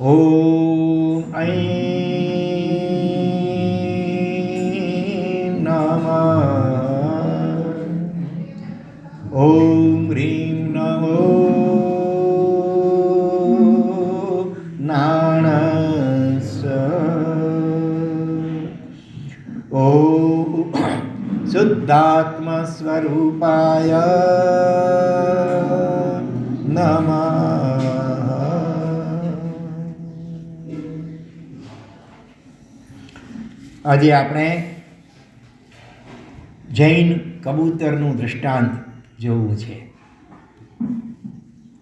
ॐ ऐं नमः ॐ ह्रीं नमो नाणस ॐ शुद्धात्मस्वरूपाय નમઃ આજે આપણે જૈન કબૂતરનું દૃષ્ટાંત જોવું છે.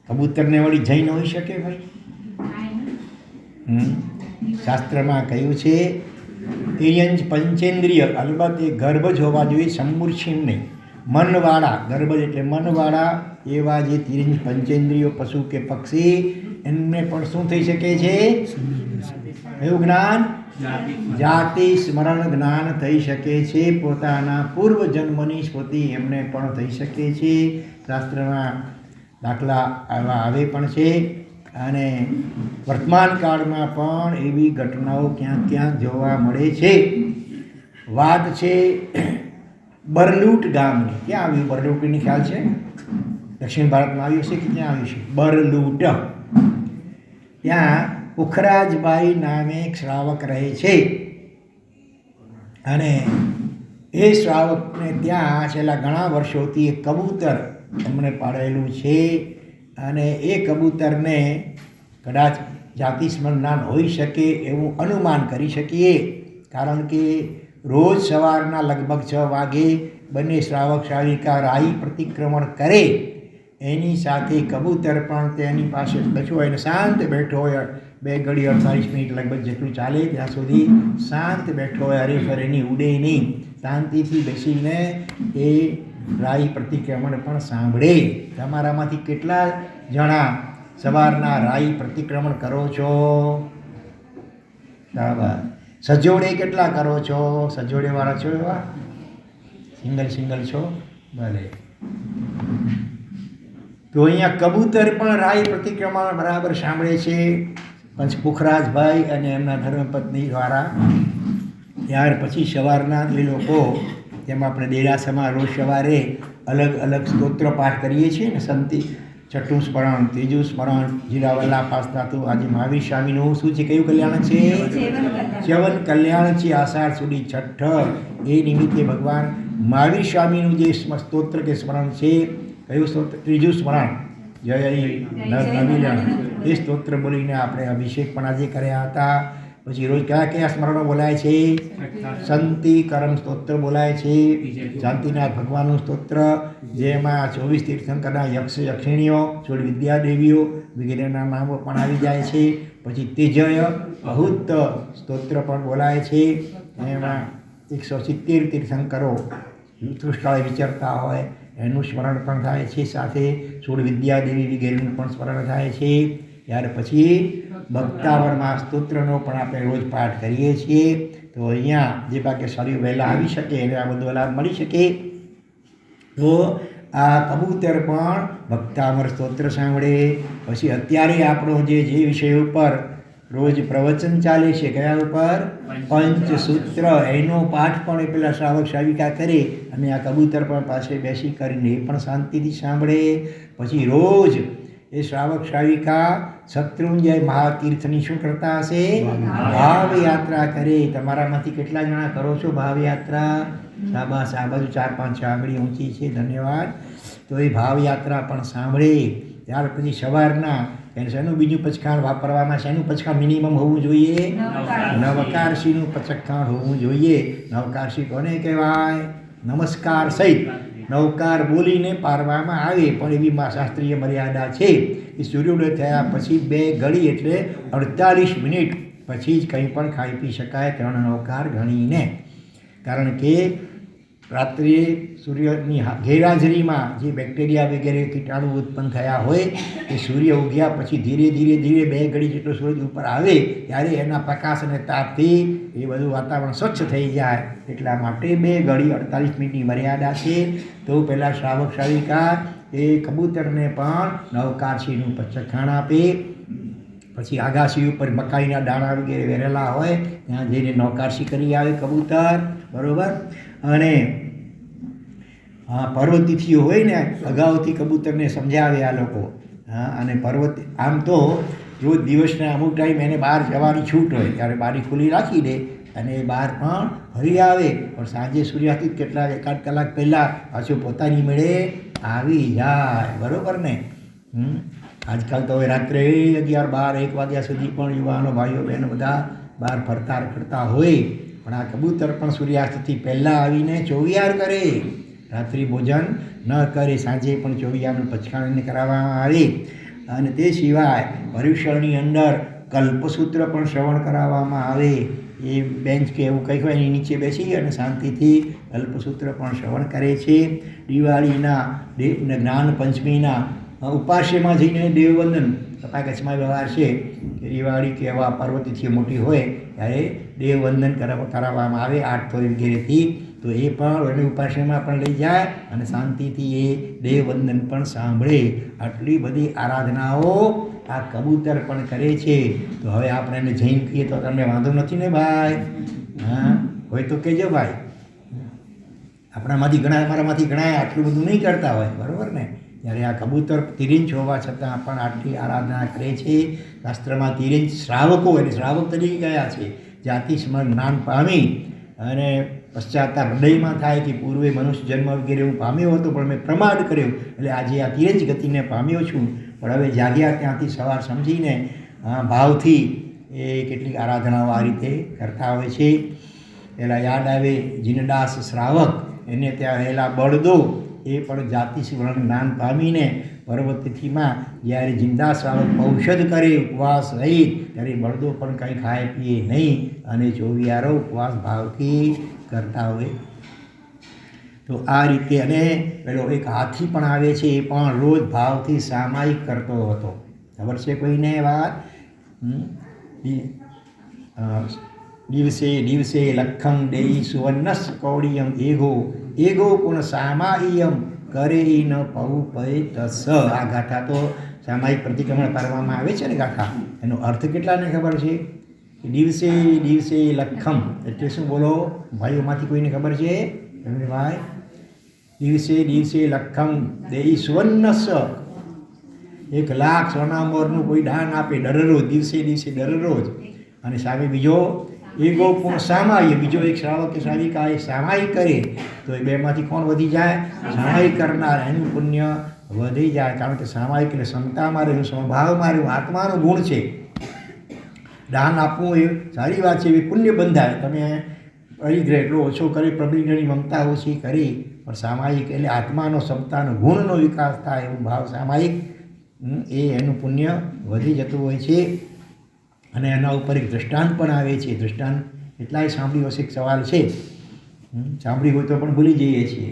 કબૂતરને વળી જૈન હોઈ શકે ભાઈ. શાસ્ત્રમાં કહ્યું છે તિર્યંજ પંચેન્દ્રિય અલબત્ત એ ગર્ભ જ હોવા જોઈએ સમૂર્છિમ નહીં. મનવાળા ગર્ભ એટલે મનવાળા એવા જે તિર્યંજ પંચેન્દ્રિયો પશુ કે પક્ષી એમને પણ શું થઈ શકે છે? એવું જ્ઞાન જાતિ સ્મરણ. જ્ઞાન થઈ શકે છે. પોતાના પૂર્વ જન્મની સ્મૃતિ એમને પણ થઈ શકે છે. શાસ્ત્રમાં દાખલા આવા આવે પણ છે. અને વર્તમાન કાળમાં પણ એવી ઘટનાઓ ક્યાંક ક્યાંક જોવા મળે છે. વાત છે. બરલૂટ ગામની. ક્યાં આવ્યું? બરલૂટની ખ્યાલ છે? દક્ષિણ ભારતમાં આવ્યું છે કે ક્યાં આવ્યું છે? બરલૂટ. ત્યાં ઉખરાજબાઈ નામે એક શ્રાવક રહે છે. અને એ શ્રાવકને ત્યાં છેલ્લા ઘણા વર્ષોથી એક કબૂતર એમણે પાડેલું છે અને એ કબૂતરને કદાચ જાતિસ્મરણ હોઈ શકે એવું અનુમાન કરી શકીએ. કારણ કે રોજ સવારના લગભગ છ વાગે બંને શ્રાવક શ્રાવિકા રાહી પ્રતિક્રમણ કરે. એની સાથે કબૂતર પણ તેની પાસે બેઠો હોય અને શાંત બેઠો હોય બે ઘડી અડતાલીસ મિનિટ લગભગ જેટલું ચાલે ત્યાં સુધી શાંત બેઠો હોય હરેફર એની ઉડે નહીં. શાંતિથી બેસીને એ રાઈ પ્રતિક્રમણ પણ સાંભળે. તમારામાંથી કેટલા જણા સવારના રાઈ પ્રતિક્રમણ કરો છો? બરાબર સજોડે કેટલા કરો છો? સજોડેવાળા છો એવા? સિંગલ સિંગલ છો? ભલે. તો અહીંયા કબૂતર પણ રાય પ્રતિક્રમણ બરાબર સાંભળે છે. પંચપુખરાજભાઈ અને એમના ધર્મપત્ની દ્વારા ત્યાર પછી સવારના એ લોકો તેમાં આપણે દેરાસરમાં રોજ સવારે અલગ અલગ સ્તોત્ર પાઠ કરીએ છીએ ને સંતિ છઠ્ઠું સ્મરણ ત્રીજું સ્મરણ જીરાવલ્લા પાસતા આજે મહાવીર સ્વામીનું શું છે કયું કલ્યાણ છે? ચ્યવન કલ્યાણ છે આષાઢ સુધી છઠ્ઠ એ નિમિત્તે ભગવાન મહાવીર સ્વામીનું જે સ્તોત્ર કે સ્મરણ છે કયું સ્તોત્ર? ત્રીજું સ્મરણ. જય નવીન એ સ્તોત્ર બોલીને આપણે અભિષેક પણ આજે કર્યા હતા. પછી રોજ કયા કયા સ્મરણો બોલાય છે? સંતિ કરમ સ્તોત્ર બોલાય છે. શાંતિનાથ ભગવાનનું સ્તોત્ર. જેમાં ચોવીસ તીર્થંકરના યક્ષ યક્ષિણીઓ સોળ વિદ્યાદેવીઓ વગેરેના નામો પણ આવી જાય છે. પછી તેજય અહુત સ્તોત્ર પણ બોલાય છે. એમાં એકસો સિત્તેર તીર્થંકરો તૃષ્ણાએ વિચરતા હોય. એનું સ્મરણ પણ થાય છે, સાથે સોળ વિદ્યાદેવી વગેરેનું પણ સ્મરણ થાય છે. ત્યાર પછી ભક્તાવરમાં સ્તોત્રનો પણ આપણે રોજ પાઠ કરીએ છીએ. તો અહીંયા જે બાકી શરીર વહેલા આવી શકે, એને આ બધો લાભ મળી શકે. તો આ કબૂતર પણ ભક્તાવર સ્તોત્ર સાંભળે. પછી અત્યારે આપણો જે જે વિષય ઉપર રોજ પ્રવચન ચાલે છે કયા ઉપર? પંચસૂત્ર. એનો પાઠ પણ એ પેલા શ્રાવક શ્રાવિકા કરે અને આ કબૂતર પણ પાસે બેસી કરીને એ પણ શાંતિથી સાંભળે. પછી રોજ એ શ્રાવક શ્રાવિકા શત્રુંજય મહાતીર્થની શું કરતા હશે? ભાવયાત્રા કરે. તમારામાંથી કેટલા જણા કરો છો ભાવયાત્રા? સાબા આ ચાર પાંચ આંગળી ઊંચી છે. ધન્યવાદ. તો એ ભાવયાત્રા પણ સાંભળે. ત્યાર પછી સવારના એને શેનું બીજું પચખાણ વાપરવામાં શેનું પચખાણ મિનિમમ હોવું જોઈએ? નવકારશીનું પચખાણ હોવું જોઈએ. નવકારશી કોને કહેવાય? નમસ્કાર સહિત. નવકાર બોલીને પારવામાં આવે પણ એવી મા શાસ્ત્રીય મર્યાદા છે એ સૂર્યોદય થયા પછી બે ઘડી એટલે અડતાલીસ મિનિટ. પછી જ કંઈ પણ ખાઈ પી શકાય ત્રણ નવકાર ગણીને. કારણ કે રાત્રે સૂર્યની ગેરહાજરીમાં જે બેક્ટેરિયા વગેરે કીટાણુ ઉત્પન્ન થયા હોય, એ સૂર્ય ઉગ્યા પછી ધીરે ધીરે ધીરે બે ઘડી જેટલો સૂરજ ઉપર આવે, ત્યારે એના પ્રકાશ અને તાપથી એ બધું વાતાવરણ સ્વચ્છ થઈ જાય. એટલા માટે બે ઘડી અડતાલીસ મિનિટની મર્યાદા છે. તો પહેલાં શ્રાવક શ્રાવિકા એ કબૂતરને પણ નવકારશીનું પચખાણ આપે. પછી આગાશી ઉપર મકાઈના દાણા વગેરે વેરેલા હોય, ત્યાં જઈને નૌકારસી કરી આવે કબૂતર, બરાબર? અને હા પર્વતીથીઓ હોય ને, અગાઉથી કબૂતરને સમજાવે આ લોકો. હા, અને પર્વત, આમ તો રોજ દિવસના અમુક ટાઈમ એને બહાર જવાની છૂટ હોય, ત્યારે બારી ખુલ્લી રાખી દે અને એ બહાર પણ ફરી આવે. પણ સાંજે સૂર્યાસ્ત કેટલાક એકાદ કલાક પહેલાં પાછું પોતાની મેળે આવી જાય, બરાબર ને? હમ. આજકાલ તો હવે રાત્રે અગિયાર બાર, એક વાગ્યા સુધી પણ યુવાનો ભાઈઓ બહેનો બધા બહાર ફરતા કરતા હોય. પણ આ કબૂતર પણ સૂર્યાસ્તથી પહેલાં આવીને ચોવિયાર કરે. રાત્રિ ભોજન ન કરે, સાંજે પણ ચોવિયારનું પચકાણીને કરાવવામાં આવે. અને તે સિવાય પર્યુષણની અંદર કલ્પસૂત્ર પણ શ્રવણ કરાવવામાં આવે. એ બેન્ચ કે એવું કંઈક હોય એની નીચે બેસી અને શાંતિથી કલ્પસૂત્ર પણ શ્રવણ કરે છે. દિવાળીના દેવ જ્ઞાન પંચમીના ઉપાસ્યમાં જઈને દેવવંદન તથા કચ્છમાં વ્યવહાર છે કે દિવાળી કે એવા પર્વતિથી મોટી હોય, ત્યારે દેવવંદન કરાવ- કરાવવામાં આવે આઠ થોડી વગેરેથી તો એ પણ એને ઉપાસ્યમાં પણ લઈ જાય અને શાંતિથી એ દેવવંદન પણ સાંભળે. આટલી બધી આરાધનાઓ આ કબૂતર પણ કરે છે. તો હવે આપણે એને જૈન કહીએ તો તમને વાંધો નથી ને ભાઈ? હા? હોય તો કહેજો ભાઈ. આપણામાંથી ઘણા અમારામાંથી ઘણા આટલું બધું નહીં કરતા હોય, બરાબર ને? ત્યારે આ કબૂતર તિરિંચ હોવા છતાં પણ આટલી આરાધના કરે છે. શાસ્ત્રમાં તિરિંચ શ્રાવકો એટલે શ્રાવક તરીકે ગયા છે. જાતિ સ્મરણ જ્ઞાન પામી અને પશ્ચાતાપ હૃદયમાં થાય કે પૂર્વે મનુષ્ય જન્મ વગેરે હું પામ્યો હતો, પણ મેં પ્રમાણ કર્યો એટલે આજે આ તિરંજ ગતિને પામ્યો છું. પણ હવે જાગ્યા ત્યાંથી સવાર સમજીને ભાવથી એ કેટલીક આરાધનાઓ આ રીતે કરતા હોય છે. પહેલાં યાદ આવે જીનદાસ શ્રાવક, એને ત્યાં રહેલા બળદો એ પણ જાતિ વર્ણ જ્ઞાન પામીને પર્વતિથિમાં જ્યારે જિંદા શ્રાવક ઔષધ કરે ઉપવાસ રહી ત્યારે બળદો પણ કંઈ ખાય પીએ નહીં અને ચોવિયારો ઉપવાસ ભાવથી કરતા હોય. તો આ રીતે અને પેલો એક હાથી પણ આવે છે, એ પણ રોજ ભાવથી સામાયિક કરતો હતો. ખબર છે કોઈને વાત? દિવસે દિવસે લખમ ડેઈ સુવર્ણસ કૌડિયમ એગો એગો પણ સામાયમ કરે ન પૌ તસ આ ગાથા તો સામાયિક પ્રતિક્રમણ કરવામાં આવે છે ને ગાથા? એનો અર્થ કેટલાને ખબર છે? દિવસે દિવસે લખમ. એટલે શું બોલો? ભાઈઓમાંથી કોઈને ખબર છે? ભાઈ, દિવસે દિવસે લખમ દેઈ સુવર્ણસ એક લાખ સોનામોરનું કોઈ દાન આપે દરરોજ દિવસે દિવસે દરરોજ અને સામે બીજો પણ સામાયિક બીજો એક શ્રાવક કે શ્રાવિકા એ સામાયિક કરે, તો એ બેમાંથી કોણ વધી જાય? સામાયિક કરનાર, એનું પુણ્ય વધી જાય. કારણ કે સામાયિક એટલે ક્ષમતામાં રહેવું સ્વભાવમાં રહેવું આત્માનો ગુણ છે. દાન આપવું એ સારી વાત છે એ પુણ્ય બંધાય. તમે પરિગ્રહ એટલો ઓછો કરી પ્રબિગ્રહની મમતા ઓછી કરી, પણ સામાયિક એટલે આત્માનો, ક્ષમતાનો, ગુણનો વિકાસ થાય, એવું ભાવ સામાયિક એ એનું પુણ્ય વધી જતું હોય છે. અને એના ઉપર એક દૃષ્ટાંત પણ આવે છે. દૃષ્ટાંત એટલાય સાંભળ્યું હશે એક સવાલ છે. સાંભળી હોય તો પણ ભૂલી જઈએ છીએ.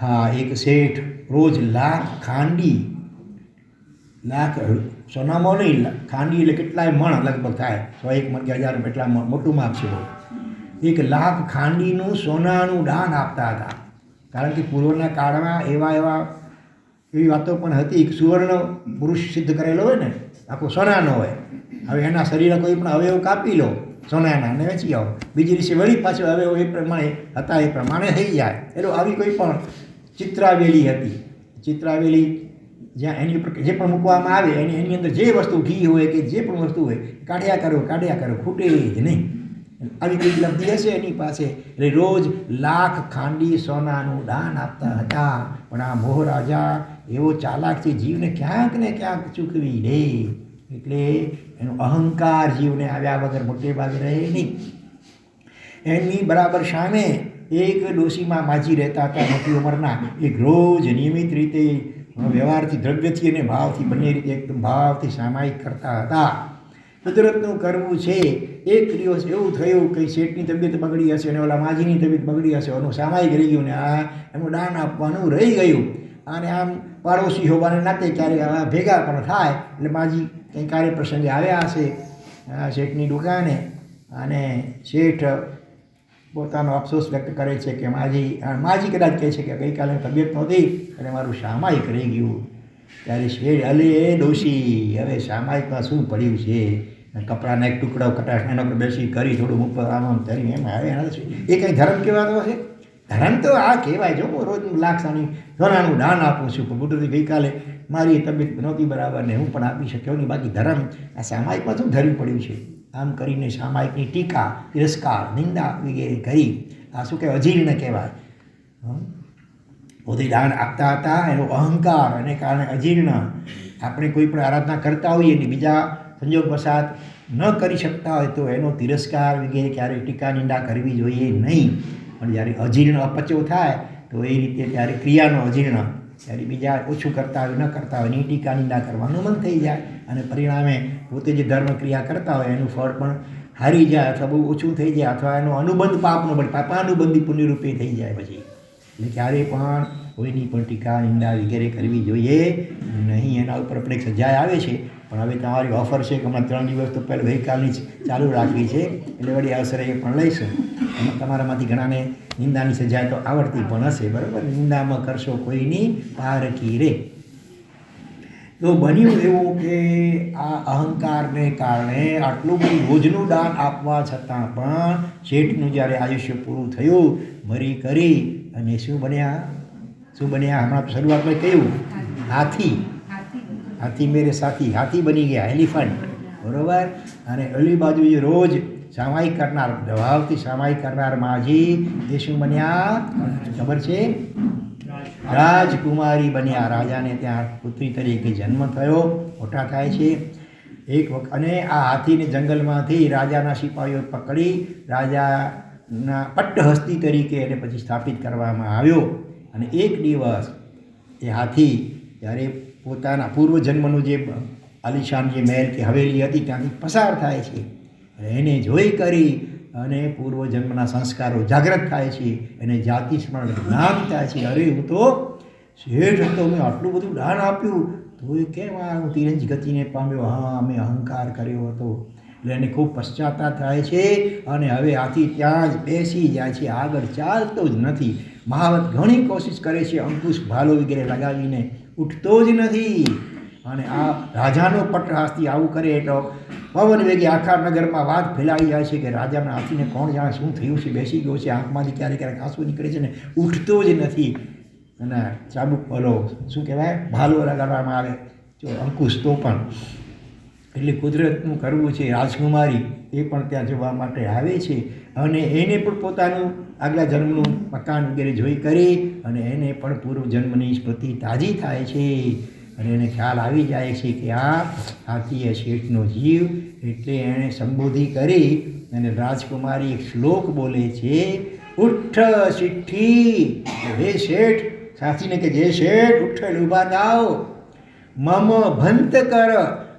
હા, એક શેઠ રોજ લાખ ખાંડી, લાખ સોનામાં નહીં ખાંડી એટલે કેટલાય મણ લગભગ થાય. સો એક મણ કે હજાર એટલા મોટું માપ છે. એક લાખ ખાંડીનું સોનાનું દાન આપતા હતા. કારણ કે પૂર્વના કાળમાં એવા એવા એવી વાતો પણ હતી કે સુવર્ણ પુરુષ સિદ્ધ કરેલો હોય ને આખો સોનાનો હોય. હવે એના શરીરે કોઈ પણ અવયવ કાપી લો સોનાના અને વેચી આવો. બીજી દિવસે વળી પાછો અવયવ એ પ્રમાણે હતા એ પ્રમાણે થઈ જાય. એટલે આવી કોઈ પણ ચિત્રાવેલી હતી. ચિત્રાવેલી જ્યાં એની ઉપર જે પણ મૂકવામાં આવે, એની એની અંદર જે વસ્તુ ઘી હોય કે જે પણ વસ્તુ હોય, કાઢ્યા કરો કાઢ્યા કરો, ખૂટે જ નહીં. આવી કોઈ લબ્ધિ હશે એની પાસે? એટલે રોજ લાખ ખાંડી સોનાનું દાન આપતા હતા. પણ આ મોહ રાજા એવો ચાલાક છે, જીવને ક્યાંક ને ક્યાંક ચૂકવી દે એટલે એનો અહંકાર જીવને આવ્યા વગર મોટે ભાગે રહે નહીં. એમની બરાબર સામે એક ડોશીમાં માજી રહેતા હતા, મોટી ઉંમરના. એક રોજ નિયમિત રીતે વ્યવહારથી દ્રવ્યથી અને ભાવથી, બંને રીતે એકદમ ભાવથી સામાયિક કરતા હતા. કુદરતનું કરવું છે. એક દિવસ એવું થયું કે શેઠની તબિયત બગડી હશે અને ઓલા માજીની તબિયત બગડી હશે એનું સામાયિક રહી ગયું ને આ એનું દાન આપવાનું રહી ગયું. અને આમ પાડોશી હોવાને નાતે ક્યારેક ભેગા પણ થાય એટલે માજી કંઈ કાર્ય પ્રસંગે આવ્યા હશે શેઠની દુકાને અને શેઠ પોતાનો અફસોસ વ્યક્ત કરે છે કે માજી માજી કદાચ કહે છે કે ગઈકાલે તબિયત નહોતી અને મારું સામાયિક રહી ગયું. ત્યારે શેઠ, અલે એ ડોશી, હવે સામાયિકમાં શું પડ્યું છે? કપડાના એક ટુકડો કટાશ એના પર બેસી કરી થોડું ઉપર આમ આમ કરી એમ આવે એ કંઈ ધર્મ કહેવાતો હશે? ધર્મ તો આ કહેવાય જો હું રોજનું લાખસાની સોનાનું દાન આપું છું. પણ બુટુથી ગઈકાલે મારી તબિયત નહોતી બરાબર ને હું પણ આપી શક્યો નહીં. બાકી ધર્મ, આ સામાયિકમાં શું ધર્મ પડ્યું છે? આમ કરીને સામાયિકની ટીકા, તિરસ્કાર, નિંદા વગેરે કરી, આ શું કહેવાય? અજીર્ણ કહેવાય? પોતે દાન આપતા હતા, એનો અહંકાર અને કારણે અજીર્ણ. આપણે કોઈ પણ આરાધના કરતા હોઈએ ને બીજા સંજોગ વસાત ન કરી શકતા હોય તો એનો તિરસ્કાર વગેરે ક્યારેય ટીકા, નિંદા કરવી જોઈએ નહીં. પણ જ્યારે અજીર્ણ અપચો થાય, તો એ રીતે ત્યારે ક્રિયાનો અજીર્ણ ત્યારે બીજા ઓછું કરતા હોય, ન કરતા હોય એની ટીકા નિંદા કરવાનું મન થઈ જાય. અને પરિણામે પોતે જે ધર્મ ક્રિયા કરતા હોય, એનું ફળ પણ હારી જાય અથવા બહુ ઓછું થઈ જાય અથવા એનો અનુબંધ પાપનો બને પાપાનુબંધી પુણ્યરૂપે થઈ જાય પછી. એટલે ક્યારેય પણ કોઈની પણ ટીકા, નિંદા વગેરે કરવી જોઈએ. નહીં, એના ઉપર આપણે સજાય આવે છે. પણ હવે તમારી ઓફર છે કે હમણાં ત્રણ દિવસ તો પહેલાં ગઈકાલની જ ચાલુ રાખવી છે, એટલે વળી અવસરે એ પણ લઈશું. અને તમારામાંથી ઘણાને નિંદાની સજા તો આવડતી પણ હશે, બરાબર? નિંદામાં કરશો કોઈની પારકી રે. તો બન્યું એવું કે આ અહંકારને કારણે આટલું બધું રોજનું દાન આપવા છતાં પણ શેઠનું જ્યારે આયુષ્ય પૂરું થયું, મરી કરી. અને શું બન્યા? શું બન્યા? હમણાં શરૂઆતમાં કહ્યું. હાથી. હાથી મેરે સાથી, હાથી બની ગયા, એલિફન્ટ. બરોબર? અને અલી બાજુ જે રોજ સામાયિક કરનાર દબાવથી સામાયિક કરનાર માજી એ શું બન્યા? ખબર છે? રાજકુમારી બન્યા. રાજાને ત્યાં પુત્રી તરીકે જન્મ થયો, મોટા થાય છે. એક વખત અને આ હાથીને જંગલમાંથી રાજાના સિપાહીઓ પકડી, રાજાના પટ્ટહસ્તી તરીકે એને પછી સ્થાપિત કરવામાં આવ્યો. અને એક દિવસ એ હાથી જ્યારે પોતાના પૂર્વજન્મનું જે આલિશાન જે મહેલ કે હવેલી હતી, ત્યાંથી પસાર થાય છે. એને જોઈ કરી અને પૂર્વજન્મના સંસ્કારો જાગૃત થાય છે. એને જાતિ સ્મરણ જ્ઞાન થાય છે. અરે, હું તો શેઠ હતો, મેં આટલું બધું દાન આપ્યું. તો એ કેમ આ હું તિરંજ ગતિને પામ્યો? હા, મેં અહંકાર કર્યો હતો. એટલે એને ખૂબ પશ્ચાતાપ થાય છે અને હવે આથી ત્યાં જ બેસી જાય છે. આગળ ચાલતો જ નથી. મહાવત ઘણી કોશિશ કરે છે. અંકુશ ભાલો વગેરે લગાવીને ઉઠતો જ નથી. અને આ રાજાનો પટહાસ્તી આવું કરે એટલો પવન વેગે આખા નગરમાં વાત ફેલાઈ જાય છે કે રાજાના હાથીને કોણ જાણે શું થયું છે? બેસી ગયો છે. આંખમાંથી ક્યારેક ક્યારેક આંસુ નીકળે છે ને ઉઠતો જ નથી. અને ચાબુક બોલો શું કહેવાય? ભાલો લગાડવામાં આવે. જો અંકુશ તો પણ એટલે કુદરતનું કરવું છે, રાજકુમારી, એ પણ ત્યાં જોવા માટે આવે છે. અને એને પણ પોતાનું આગલા જન્મનું મકાન વગેરે જોઈ કરી અને એને પણ પૂર્વ જન્મની સ્મૃતિ તાજી થાય છે. અને એને ખ્યાલ આવી જાય છે કે આ હાથીએ શેઠનો જીવ એટલે એણે સંબોધી કરી અને રાજકુમારી એક શ્લોક બોલે છે, ઉઠ સિઠ્ઠી, હે શેઠ. સાચીને કે જે શેઠ, ઉઠ ઊભા થાવ મમ ભંત કર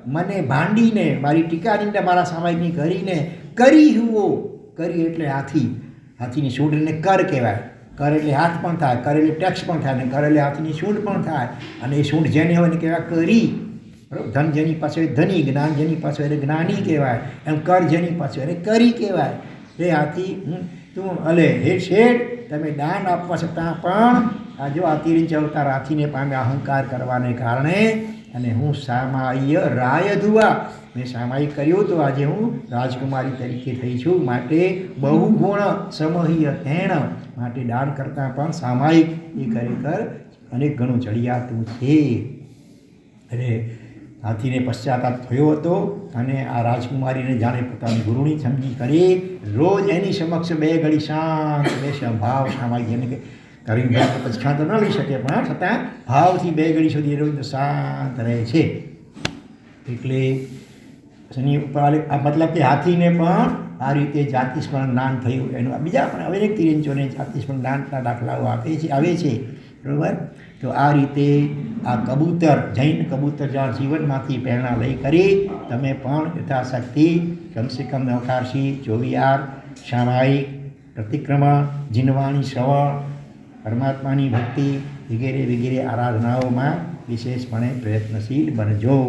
મને ભાંડીને, મારી ટીકા નિંદા મારા સામાયની કરીને કરી હુઓ. કરી એટલે હાથી, હાથીની સૂંઢને કર કહેવાય. કર એટલે હાથ પણ થાય, કર એટલે ટેક્સ પણ થાય, અને કર એટલે હાથની સૂંઢ પણ થાય. અને એ સૂંઢ જેને હોય ને કહેવાય કરી. બરાબર? ધન જેની પાસે ધની, જ્ઞાન જેની પાસે એને જ્ઞાની કહેવાય. એમ કર જેની પાસે એટલે એને કરી કહેવાય. એ હાથી, હું, તું અલે, હે શેઠ, તમે દાન આપવા છતાં પણ આ જો અતિરિંચ અવતાર હાથીને પામે અહંકાર કરવાને કારણે અને હું સામાય રાય ધુવા મેં સામાયિક કર્યું તો આજે હું રાજકુમારી તરીકે થઈ છું. માટે બહુગુણ સમહીય તેણ માટે દાન કરતાં પણ સામાયિક એ ખરેખર અનેક ઘણું ચડિયાતું છે. એટલે હાથીને પશ્ચાતાપ થયો હતો અને આ રાજકુમારીને જાણે પોતાની ગુરુની સમજી કરી. રોજ એની સમક્ષ બે ઘડી શાંત, બે સ્વભાવ સામાયિક જેને કે કરી પછી શાંત ન લઈ શકે પણ છતાં ભાવથી બે ઘડી સુધી રોજ શાંત રહે છે. એટલે શનિ ઉપર આ- મતલબ કે હાથીને પણ આ રીતે જાતિ સ્મરણ જ્ઞાન થયું. એનું બીજા પણ હવે એક તિરંચોને જાતિ સ્મરણ જ્ઞાનના દાખલાઓ આપે છે, આવે છે. બરાબર? તો આ રીતે આ કબૂતર, જૈન કબૂતર જ્યાં જીવનમાંથી પ્રેરણા લઈ કરી, તમે પણ યથાશક્તિ કમસે કમ નવકારસી ચોવીયાર સામાયિક પ્રતિક્રમા જીનવાણી, શ્રવણ પરમાત્માની ભક્તિ વગેરે વગેરે આરાધનાઓમાં વિશેષપણે પ્રયત્નશીલ બનજો.